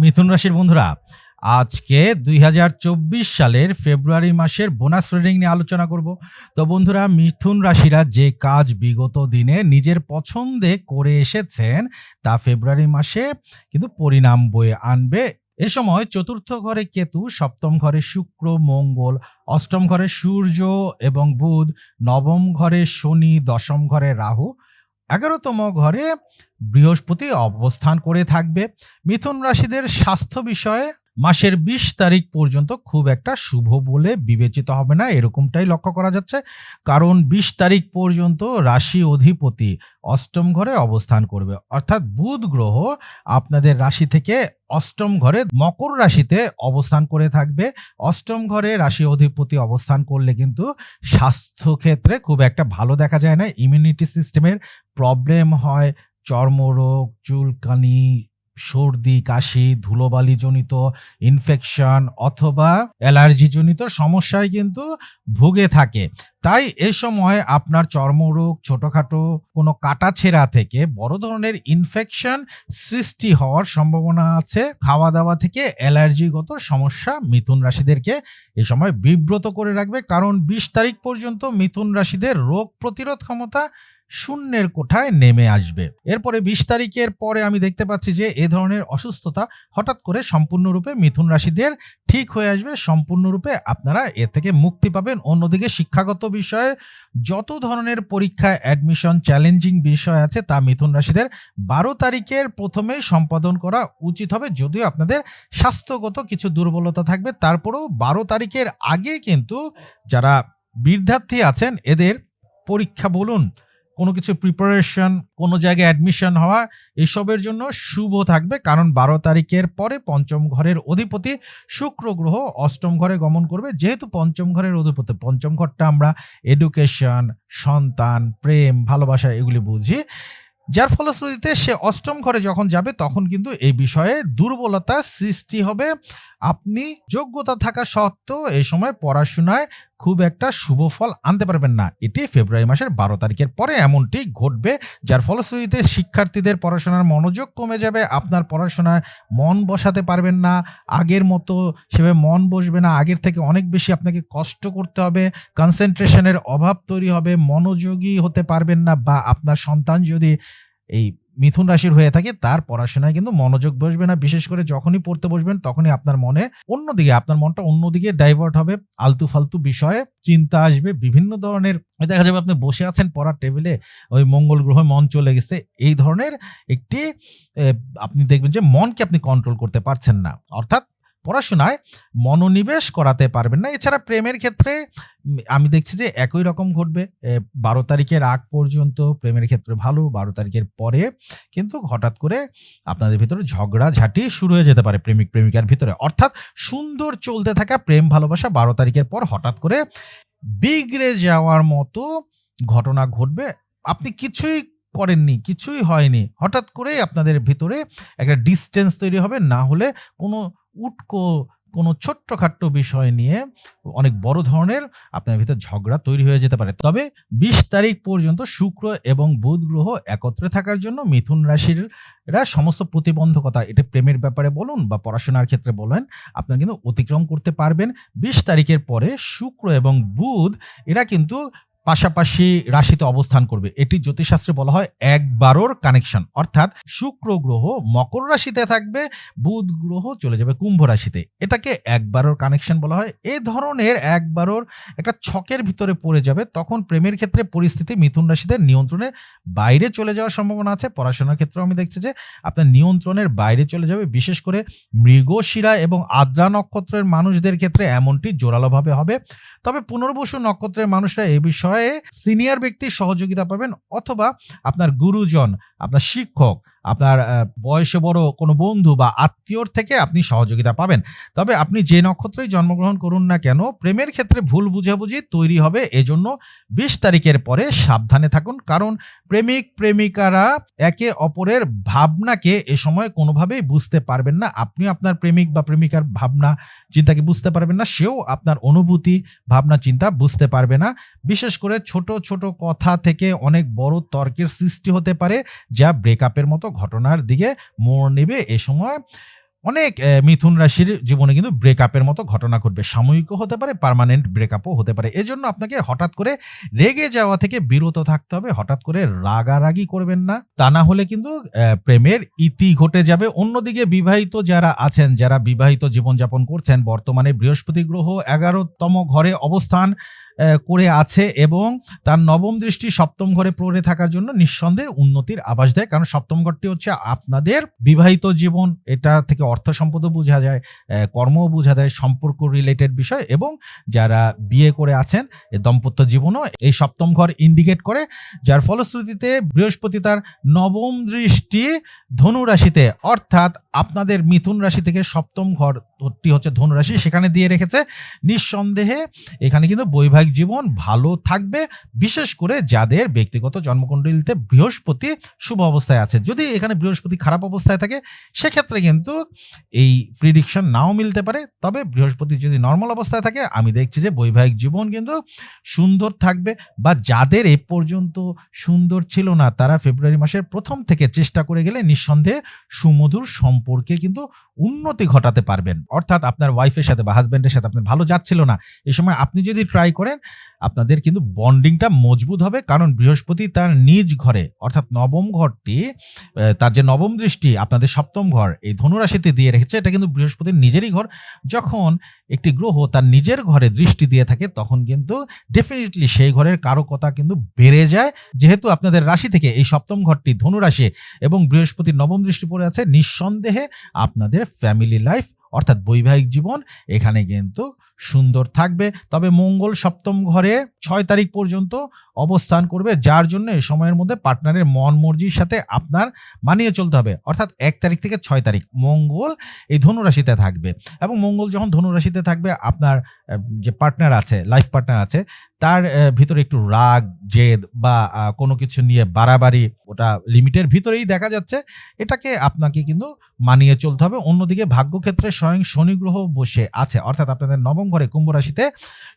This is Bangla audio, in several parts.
মিথুন রাশির বন্ধুরা, আজকে দুই হাজার চব্বিশ সালের ফেব্রুয়ারি মাসের বোনাস রিডিং নিয়ে আলোচনা করব। তো বন্ধুরা, মিথুন রাশিরা যে কাজ বিগত দিনে নিজের পছন্দে করে এসেছেন, তা ফেব্রুয়ারি মাসে কিন্তু পরিণাম বয়ে আনবে। এ সময় চতুর্থ ঘরে কেতু, সপ্তম ঘরে শুক্র, মঙ্গল, অষ্টম ঘরে সূর্য এবং বুধ, নবম ঘরে শনি, দশম ঘরে রাহু এগারোতম ঘরে বৃহস্পতি অবস্থান করে থাকবে। মিথুন রাশিদের স্বাস্থ্য বিষয়ে মাসের বিশ তারিখ পর্যন্ত খুব একটা শুভ বলে বিবেচিত হবে না, এরকমটাই লক্ষ্য করা যাচ্ছে। কারণ বিশ তারিখ পর্যন্ত রাশি অধিপতি অষ্টম ঘরে অবস্থান করবে। অর্থাৎ বুধ গ্রহ আপনাদের রাশি থেকে অষ্টম ঘরে মকর রাশিতে অবস্থান করে থাকবে। অষ্টম ঘরে রাশি অধিপতি অবস্থান করলে কিন্তু স্বাস্থ্য ক্ষেত্রে খুব একটা ভালো দেখা যায় না। ইমিউনিটি সিস্টেমের প্রবলেম হয়, চর্মরোগ, চুলকানি সর্দি, কাশি ধুলোবালি জনিত ইনফেকশন অথবা অ্যালার্জি জনিত সমস্যায় কিন্তু ভুগে থাকে। তাই এ সময় আপনার চর্মরোগ, ছোটখাটো কোনো কাটাছেঁড়া থেকে বড় ধরনের ইনফেকশন সৃষ্টি হওয়ার সম্ভাবনা আছে। খাওয়া দাওয়া থেকে অ্যালার্জিগত সমস্যা মিথুন রাশিদেরকে এ সময় বিব্রত করে রাখবে। কারণ বিশ তারিখ পর্যন্ত মিথুন রাশিদের রোগ প্রতিরোধ ক্ষমতা শূন্যের কোঠায় নেমে আসবে। এরপরে বিশ তারিখের পরে আমি দেখতে পাচ্ছি যে এ ধরনের অসুস্থতা হঠাৎ করে সম্পূর্ণরূপে মিথুন রাশিদের ঠিক হয়ে আসবে। সম্পূর্ণরূপে আপনারা এ থেকে মুক্তি পাবেন। অন্যদিকে শিক্ষাগত বিষয়ে যত ধরনের পরীক্ষা অ্যাডমিশন চ্যালেঞ্জিং বিষয় আছে তা মিথুন রাশিদের বারো তারিখের প্রথমেই সম্পাদন করা উচিত হবে। যদিও আপনাদের স্বাস্থ্যগত কিছু দুর্বলতা থাকবে। তারপরেও বারো তারিখের আগে কিন্তু যারা বিদ্যার্থী আছেন, এদের পরীক্ষা বলুন কোনো কিছু প্রিপারেশন কোনো জায়গায় অ্যাডমিশন হওয়া, এসবের জন্য শুভ থাকবে। কারণ বারো তারিখের পরে পঞ্চম ঘরের অধিপতি শুক্র গ্রহ অষ্টম ঘরে গমন করবে। যেহেতু পঞ্চম ঘরের অধিপতি, পঞ্চম ঘরটা আমরা এডুকেশন সন্তান, প্রেম, ভালোবাসা, এগুলি বুঝি। যার ফলশ্রুতিতে সে অষ্টম ঘরে যখন যাবে, তখন কিন্তু এই বিষয়ে দুর্বলতা সৃষ্টি হবে। আপনি যোগ্যতা থাকা সত্ত্বেও এই সময় পড়াশোনায় খুব একটা শুভ ফল আনতে পারবেন না। এটি ফেব্রুয়ারি মাসের বারো তারিখের পরে এমনটি ঘটবে, যার ফলশ্রুতিতে শিক্ষার্থীদের পড়াশোনার মনোযোগ কমে যাবে, আপনার পড়াশোনায় মন বসাতে পারবেন না, আগের মতো সেভাবে মন বসবে না, আগের থেকে অনেক বেশি আপনাকে কষ্ট করতে হবে কনসেন্ট্রেশনের অভাব তৈরি হবে, মনোযোগী হতে পারবেন না বা আপনার সন্তান যদি এই মিথুন রাশির হয়ে থাকে, তার পড়াশোনায় কিন্তু মনোযোগ বসবে না। বিশেষ করে যখনই পড়তে বসবেন, তখনই আপনার মনে অন্যদিকে, আপনার মনটা অন্যদিকে ডাইভার্ট হবে। আলতু ফালতু বিষয়ে চিন্তা আসবে, বিভিন্ন ধরনের দেখা যাবে আপনি বসে আছেন পড়ার টেবিলে ওই মঙ্গল গ্রহে মন চলে গেছে, এই ধরনের একটি আপনি দেখবেন যে মনকে আপনি কন্ট্রোল করতে পারছেন না। অর্থাৎ পড়াশোনায় মনোনিবেশ করাতে পারবেন না। এছাড়া প্রেমের ক্ষেত্রে আমি দেখছি যে একই রকম ঘটবে। বারো তারিখের আগ পর্যন্ত প্রেমের ক্ষেত্রে ভালো, বারো তারিখের পরে কিন্তু হঠাৎ করে আপনাদের ভিতরে ঝগড়া ঝাঁটি শুরু হয়ে যেতে পারে প্রেমিক, প্রেমিকার ভিতরে। অর্থাৎ সুন্দর চলতে থাকা, প্রেম, ভালোবাসা বারো তারিখের পর হঠাৎ করে বিগড়ে যাওয়ার মতো ঘটনা ঘটবে। আপনি কিছুই করেননি, কিছুই হয়নি। হঠাৎ করে আপনাদের ভিতরে একটা ডিস্টেন্স তৈরি হবে। না হলে কোনো উটকো কোনো ছোট্টখাট্ট বিষয় নিয়ে অনেক বড় ধরনের আপনার ভিতর ঝগড়া তৈরি হয়ে যেতে পারে। তবে বিশ তারিখ পর্যন্ত শুক্র এবং বুধ গ্রহ একত্রে থাকার জন্য মিথুন রাশির এরা সমস্ত প্রতিবন্ধকতা, এটা প্রেমের ব্যাপারে বলুন বা পড়াশোনার ক্ষেত্রে বলেন, আপনারা কিন্তু অতিক্রম করতে পারবেন। বিশ তারিখের পরে শুক্র এবং বুধ, এরা কিন্তু পাশাপাশি রাশিতে অবস্থান করবে। এটি জ্যোতিষশাস্ত্রে বলা হয় এক বারোর কানেকশন অর্থাৎ শুক্র গ্রহ মকর রাশিতে থাকবে, বুধ গ্রহ চলে যাবে কুম্ভ রাশিতে। এটাকে এক বারোর কানেকশন বলা হয়। এ ধরনের এক বারোর একটা ছকের ভিতরে পড়ে যাবে, তখন প্রেমের ক্ষেত্রে পরিস্থিতি মিথুন রাশিতে নিয়ন্ত্রণের বাইরে চলে যাওয়ার সম্ভাবনা আছে। পড়াশোনার ক্ষেত্রেও আমি দেখছি যে আপনার নিয়ন্ত্রণের বাইরে চলে যাবে, বিশেষ করে মৃগশিরা এবং আদ্রা নক্ষত্রের মানুষদের ক্ষেত্রে এমনটি জোরালোভাবে হবে। তবে পুনর্বসু নক্ষত্রের মানুষরা এ বিষয়ে সিনিয়র ব্যক্তির সহযোগিতা পাবেন অথবা আপনার গুরুজন আপনার শিক্ষক, আপনার বয়সে বড় কোনো বন্ধু বা আত্মীয়র থেকে আপনি সহযোগিতা পাবেন। তবে আপনি যে নক্ষত্রেই জন্মগ্রহণ করুন না কেন, প্রেমের ক্ষেত্রে ভুল বুঝাবুঝি তৈরি হবে। এজন্য বিশ তারিখের পরে সাবধানে থাকুন। কারণ প্রেমিক, প্রেমিকারা একে অপরের ভাবনাকে এ সময় কোনোভাবেই বুঝতে পারবেন না। আপনি আপনার প্রেমিক বা প্রেমিকার ভাবনা, চিন্তাকে বুঝতে পারবেন না। সেও আপনার অনুভূতি, ভাবনা, চিন্তা বুঝতে পারবে না। বিশেষ করে ছোট ছোট কথা থেকে অনেক বড় তর্কের সৃষ্টি হতে পারে। যা ব্রেকআপের মতো ঘটনার দিকে মোড় নেবে এ সময় অনেক মিথুন রাশির জীবনে কিন্তু ব্রেকআপের মতো ঘটনা ঘটবে। সাময়িকও হতে পারে পার্মানেন্ট ব্রেকআপও হতে পারে। এজন্য আপনাকে হঠাৎ করে রেগে যাওয়া থেকে বিরত থাকতে হবে। হঠাৎ করে রাগারাগি করবেন না। তা না হলে কিন্তু প্রেমের ইতি ঘটে যাবে। অন্যদিকে বিবাহিত যারা আছেন, যারা বিবাহিত জীবনযাপন করছেন, বর্তমানে বৃহস্পতি গ্রহ এগারোতম ঘরে অবস্থান করে আছে এবং তার নবম দৃষ্টি সপ্তম ঘরে পড়ে থাকার জন্য নিঃসন্দেহে উন্নতির আভাস দেয়। কারণ সপ্তম ঘরটি হচ্ছে আপনাদের বিবাহিত জীবন। এটা থেকে অর্থ সম্পদও বোঝা যায় কর্মও বোঝা যায়, সম্পর্ক রিলেটেড বিষয় এবং যারা বিয়ে করে আছেন দম্পত্য জীবনও এই সপ্তম ঘর ইন্ডিকেট করে, যার ফলশ্রুতিতে বৃহস্পতি তার নবম দৃষ্টি ধনু রাশিতে, অর্থাৎ আপনাদের মিথুন রাশি থেকে সপ্তম ঘরটি হচ্ছে ধনুরাশি, সেখানে দিয়ে রেখেছে। নিঃসন্দেহে এখানে কিন্তু বৈবাহিক জীবন ভালো থাকবে, বিশেষ করে যাদের ব্যক্তিগত জন্মকুণ্ডলিতে বৃহস্পতি শুভ অবস্থায় আছে। যদি এখানে বৃহস্পতি খারাপ অবস্থায় থাকে, সেক্ষেত্রে কিন্তু এই প্রিডিকশন নাও মিলতে পারে। তবে বৃহস্পতি যদি নর্মাল অবস্থায় থাকে, আমি দেখছি যে বৈবাহিক জীবন কিন্তু সুন্দর থাকবে বা যাদের এ পর্যন্ত সুন্দর ছিল না, তারা ফেব্রুয়ারি মাসের প্রথম থেকে চেষ্টা করে গেলে নিঃসন্দেহে সুমধুর সম্পর্কে কিন্তু উন্নতি ঘটাতে পারবেন। অর্থাৎ আপনার ওয়াইফের সাথে বা হাজব্যান্ডের সাথে আপনার ভালো যাচ্ছিল না, এই সময় আপনি যদি ট্রাই করেন, আপনাদের কিন্তু বন্ডিংটা মজবুত হবে। কারণ বৃহস্পতি তার নিজ ঘরে, অর্থাৎ নবম ঘরটি তার যে নবম দৃষ্টি, আপনাদের সপ্তম ঘর, এই ধনুরাশিতে দিয়ে রেখেছে। এটা কিন্তু বৃহস্পতির নিজেরই ঘর। যখন একটি গ্রহ তার নিজের ঘরে দৃষ্টি দিয়ে থাকে, তখন কিন্তু ডেফিনেটলি সেই ঘরের কারকতা কিন্তু বেড়ে যায়। যেহেতু আপনাদের রাশি থেকে এই সপ্তম ঘরটি ধনুরাশি এবং বৃহস্পতির নবম দৃষ্টি পড়ে আছে, নিঃসন্দেহে আপনাদের ফ্যামিলি লাইফ অর্থাৎ বৈবাহিক জীবন এখানে কিন্তু সুন্দর থাকবে। তবে মঙ্গল সপ্তম ঘরে ছয় তারিখ পর্যন্ত অবস্থান করবে, যার জন্য এই সময়ের মধ্যে পার্টনারের মন মর্জির সাথে আপনার মানিয়ে চলতে হবে। অর্থাৎ এক তারিখ থেকে ছয় তারিখ মঙ্গল এই ধনুরাশিতে থাকবে। এবং মঙ্গল যখন ধনুরাশিতে থাকবে, আপনার যে পার্টনার আছে, লাইফ পার্টনার আছে, তার ভিতরে একটু রাগ, জেদ বা কোনো কিছু নিয়ে বাড়াবাড়ি ওটা লিমিটের ভিতরেই দেখা যাচ্ছে। এটাকে আপনাকে কিন্তু মানিয়ে চলতে হবে। অন্যদিকে ভাগ্যক্ষেত্রে স্বয়ং শনি গ্রহ বসে আছে। অর্থাৎ আপনাদের নবম ঘরে কুম্ভ রাশিতে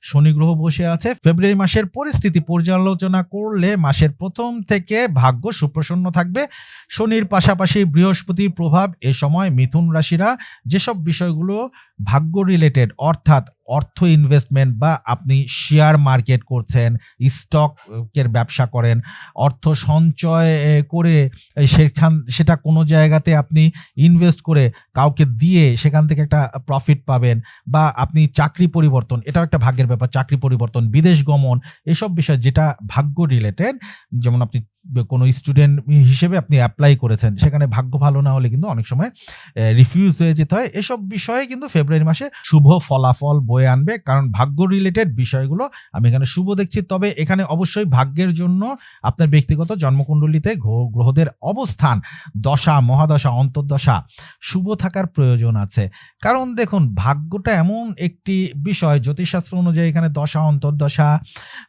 শনি গ্রহ বসে আছে। ফেব্রুয়ারি মাসের পরিস্থিতি পর্যালোচনা করলে মাসের প্রথম থেকে ভাগ্য সুপ্রসন্ন থাকবে। শনির পাশাপাশি বৃহস্পতির প্রভাব এ সময় মিথুন রাশিরা যেসব বিষয়গুলো ভাগ্য রিলেটেড অর্থাৎ অর্থ ইনভেস্টমেন্ট বা আপনি শেয়ার মার্কেট করছেন স্টকের ব্যবসা করেন, অর্থ সঞ্চয় করে সেখান, সেটা কোনো জায়গাতে আপনি ইনভেস্ট করে কাউকে দিয়ে সেখান থেকে একটা প্রফিট পাবেন বা আপনি চাকরি পরিবর্তন, এটাও একটা ভাগ্যের ব্যাপার, চাকরি পরিবর্তন, বিদেশ গমন, এসব বিষয় যেটা ভাগ্য রিলেটেড যেমন আপনি কোনো স্টুডেন্ট হিসেবে আপনি অ্যাপ্লাই করেছেন, সেখানে ভাগ্য ভালো না হলে কিন্তু অনেক সময় রিফিউজ হয়ে যেতে হয়, এসব বিষয়ে কিন্তু ফেব্রুয়ারি মাসে শুভ ফলাফল, বয়ে আনবে। কারণ ভাগ্য রিলেটেড বিষয়গুলো আমি এখানে শুভ দেখছি। তবে এখানে অবশ্যই ভাগ্যের জন্য আপনার ব্যক্তিগত জন্মকুণ্ডলিতে গ্রহদের অবস্থান, দশা, মহাদশা, অন্তর্দশা, শুভ থাকার প্রয়োজন আছে। কারণ দেখুন, ভাগ্যটা এমন একটি বিষয়, জ্যোতিষশাস্ত্র অনুযায়ী এখানে দশা, অন্তর্দশা,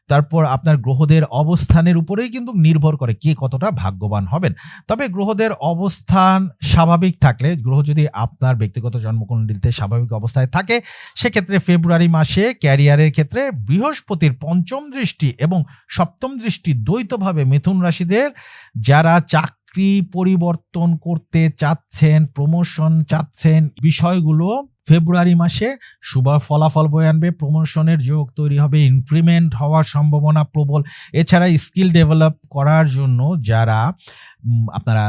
তারপর আপনার গ্রহদের অবস্থানের উপরেই কিন্তু নির্ভর করে কে কতটা ভাগ্যবান হবেন। তবে গ্রহদের অবস্থান স্বাভাবিক থাকলে, গ্রহ যদি আপনার ব্যক্তিগত জন্মকুণ্ডলিতে স্বাভাবিক অবস্থায় থাকে, সেক্ষেত্রে ফেব্রুয়ারি মাসে ক্যারিয়ারের ক্ষেত্রে বৃহস্পতির পঞ্চম দৃষ্টি এবং সপ্তম দৃষ্টি দ্বৈতভাবে মিথুন রাশিদের। যারা চাকরি পরিবর্তন করতে চাচ্ছেন প্রমোশন চাচ্ছেন, বিষয়গুলো ফেব্রুয়ারি মাসে শুভ ফলাফল বয়ে আনবে, প্রমোশনের যোগ তৈরি হবে ইনক্রিমেন্ট হওয়ার সম্ভাবনা প্রবল। এছাড়া স্কিল ডেভেলপ করার জন্য যারা আপনারা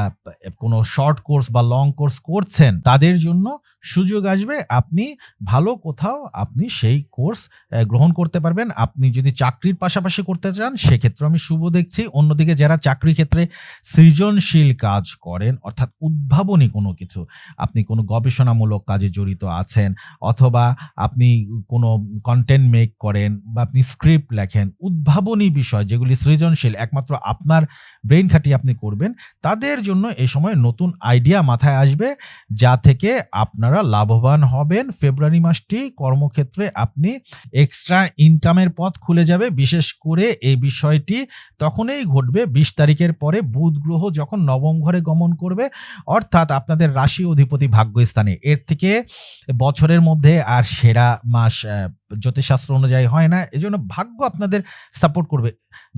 কোনো শর্ট কোর্স বা লং কোর্স করছেন, তাদের জন্য সুযোগ আসবে, আপনি ভালো কোথাও আপনি সেই কোর্স গ্রহণ করতে পারবেন। আপনি যদি চাকরির পাশাপাশি করতে চান সেক্ষেত্রে আমি শুভ দেখছি। অন্যদিকে যারা চাকরি ক্ষেত্রে সৃজনশীল কাজ করেন, অর্থাৎ উদ্ভাবনী কোনো কিছু, আপনি কোনো গবেষণামূলক কাজে জড়িত আছেন অথবা আপনি কোনো কন্টেন্ট মেক করেন বা আপনি স্ক্রিপ্ট লেখেন, উদ্ভাবনী বিষয় যেগুলি সৃজনশীল, একমাত্র আপনার ব্রেন খাটিয়ে আপনি করবেন, তাদের জন্য এই সময় নতুন আইডিয়া মাথায় আসবে যা থেকে আপনারা লাভবান হবেন। ফেব্রুয়ারি মাসটি কর্মক্ষেত্রে আপনি এক্সট্রা ইনকামের পথ খুলে যাবে। বিশেষ করে এই বিষয়টি তখনই ঘটবে বিশ তারিখের পরে বুধ গ্রহ যখন নবম ঘরে গমন করবে, অর্থাৎ আপনাদের রাশি অধিপতি ভাগ্যস্থানে। এর থেকে বছরের মধ্যে আর সেরা মাস জ্যোতিষশাস্ত্র অনুযায়ী হয় না, এজন্য ভাগ্য আপনাদের সাপোর্ট করবে।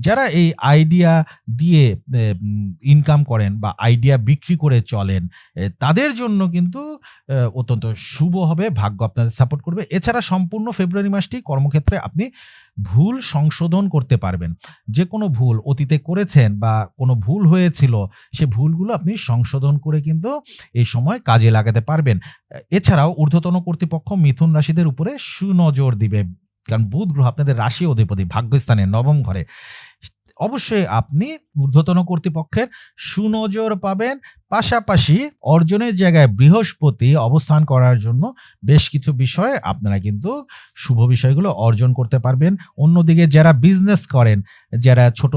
যারা এই আইডিয়া দিয়ে ইনকাম করেন বা আইডিয়া বিক্রি করে চলেন তাদের জন্য কিন্তু অত্যন্ত শুভ হবে, ভাগ্য আপনাদের সাপোর্ট করবে। এছাড়া সম্পূর্ণ ফেব্রুয়ারি মাসটি কর্মক্ষেত্রে আপনি ভুল সংশোধন করতে পারবেন। যে কোনো ভুল অতীতে করেছেন বা কোনো ভুল হয়েছিল, সে ভুলগুলো আপনি সংশোধন করে কিন্তু এই সময় কাজে লাগাতে পারবেন। এছাড়াও ঊর্ধ্বতন কর্তৃপক্ষ মিথুন রাশিদের উপরে সুনজর দিবে কারণ বুধ গ্রহ আপনাদের রাশি অধিপতি ভাগ্যস্থানে নবম ঘরে। অবশ্যই আপনি ঊর্ধ্বতন কর্তৃপক্ষের সুনজর পাবেন। পাশাপাশি অর্জনের জায়গায় বৃহস্পতি অবস্থান করার জন্য বেশ কিছু বিষয়ে আপনারা কিন্তু শুভ বিষয়গুলো অর্জন করতে পারবেন। অন্যদিকে যারা বিজনেস করেন, যারা ছোট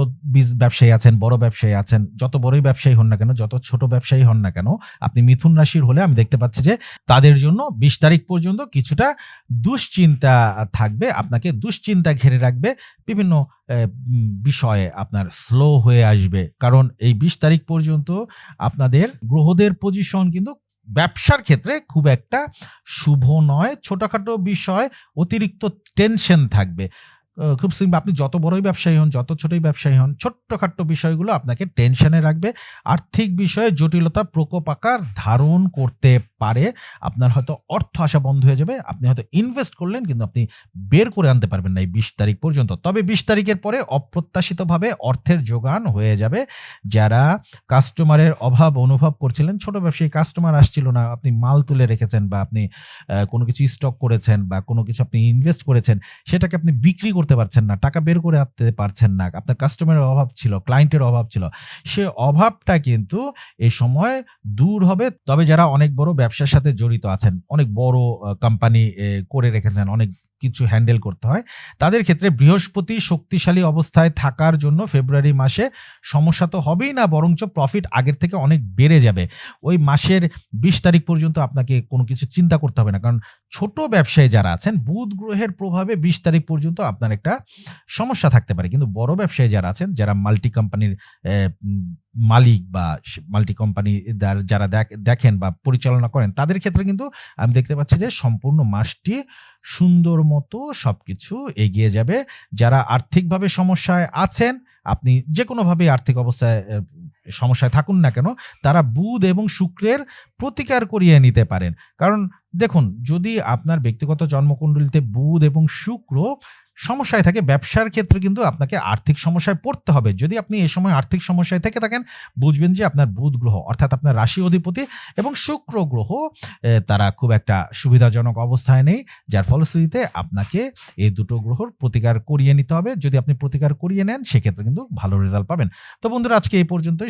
ব্যবসায়ী আছেন, বড় ব্যবসায়ী আছেন, যত বড়ই ব্যবসায়ী হন না কেন, যত ছোট ব্যবসায়ী হন না কেন, আপনি মিথুন রাশির হলে আমি দেখতে পাচ্ছি যে তাদের জন্য বিশ তারিখ পর্যন্ত কিছুটা দুশ্চিন্তা থাকবে, আপনাকে দুশ্চিন্তা ঘিরে রাখবে বিভিন্ন বিষয়ে। আপনার স্লো হয়ে আসবে। কারণ এই বিশ তারিখ পর্যন্ত আপনাদের গ্রহদের পজিশন কিন্তু ব্যবসার ক্ষেত্রে খুব একটা শুভ নয়। ছোটোখাটো বিষয়, অতিরিক্ত টেনশন থাকবে। খুব সিম্পল, আপনি যত বড়ই ব্যবসায়ী হন, যত ছোটই ব্যবসায়ী হন, ছোট্টখাট্ট বিষয়গুলো আপনাকে টেনশনে রাখবে। আর্থিক বিষয়ে জটিলতা প্রকোপ আকার ধারণ করতে পারে। আপনার হয়তো অর্থ আসা বন্ধ হয়ে যাবে। আপনি হয়তো ইনভেস্ট করলেন, কিন্তু আপনি বের করে আনতে পারবেন না এই বিশ তারিখ পর্যন্ত। তবে বিশ তারিখের পরে অপ্রত্যাশিতভাবে অর্থের যোগান হয়ে যাবে। যারা কাস্টমারের অভাব অনুভব করছিলেন, ছোট ব্যবসায়ী কাস্টমার আসছিল না, আপনি মাল তুলে রেখেছেন বা আপনি কোনো কিছু স্টক করেছেন বা কোনো কিছু আপনি ইনভেস্ট করেছেন, সেটাকে আপনি বিক্রি করতে পারছেন না, টাকা বের করে আনতে পারছেন না। আপনার কাস্টমারের অভাব ছিল ক্লায়েন্টের অভাব ছিল। সে অভাবটা কিন্তু এই সময় দূর হবে। তবে যারা অনেক বড় ব্যবসার সাথে জড়িত আছেন, অনেক বড় কোম্পানি করে রেখেছেন, অনেক কিছু হ্যান্ডেল করতে হয়। তাদের ক্ষেত্রে বৃহস্পতি শক্তিশালী অবস্থায় থাকার জন্য ফেব্রুয়ারি মাসে সমস্যা তো হবেই না, বরঞ্চ প্রফিট আগের থেকে অনেক বেড়ে যাবে। ওই মাসের বিশ তারিখ পর্যন্ত আপনাকে কোনো কিছু চিন্তা করতে হবে না, কারণ ছোট ব্যবসায়ী যারা আছেন, বুধ গ্রহের প্রভাবে বিশ তারিখ পর্যন্ত আপনার একটা সমস্যা থাকতে পারে। কিন্তু বড় ব্যবসায়ী যারা আছেন, যারা মাল্টি কোম্পানির মালিক বা মাল্টি কোম্পানি যারা দেখ- দেখেন বা পরিচালনা করেন, তাদের ক্ষেত্রে কিন্তু আমি দেখতে পাচ্ছি যে সম্পূর্ণ মাসটি সুন্দর মতো সব কিছু এগিয়ে যাবে। যারা আর্থিকভাবে সমস্যায় আছেন, আপনি যে কোনোভাবে আর্থিক অবস্থায় সমস্যায় থাকুন না কেন, তারা বুধ এবং শুক্রের প্রতিকার করিয়ে নিতে পারেন। কারণ দেখুন, যদি আপনার ব্যক্তিগত জন্মকুণ্ডলিতে বুধ এবং শুক্র সমস্যায় থাকে, ব্যবসার ক্ষেত্রে কিন্তু আপনাকে আর্থিক সমস্যায় পড়তে হবে। যদি আপনি এই সময় আর্থিক সমস্যায় থেকে থাকেন, বুঝবেন যে আপনার বুধ গ্রহ, অর্থাৎ আপনার রাশি অধিপতি এবং শুক্র গ্রহ তারা খুব একটা সুবিধাজনক অবস্থায় নেই। যার ফলশ্রুতিতে আপনাকে এই দুটো গ্রহর প্রতিকার করিয়ে নিতে হবে। যদি আপনি প্রতিকার করিয়ে নেন, সেক্ষেত্রে কিন্তু ভালো রেজাল্ট পাবেন। তো বন্ধুরা, আজকে এই পর্যন্তই।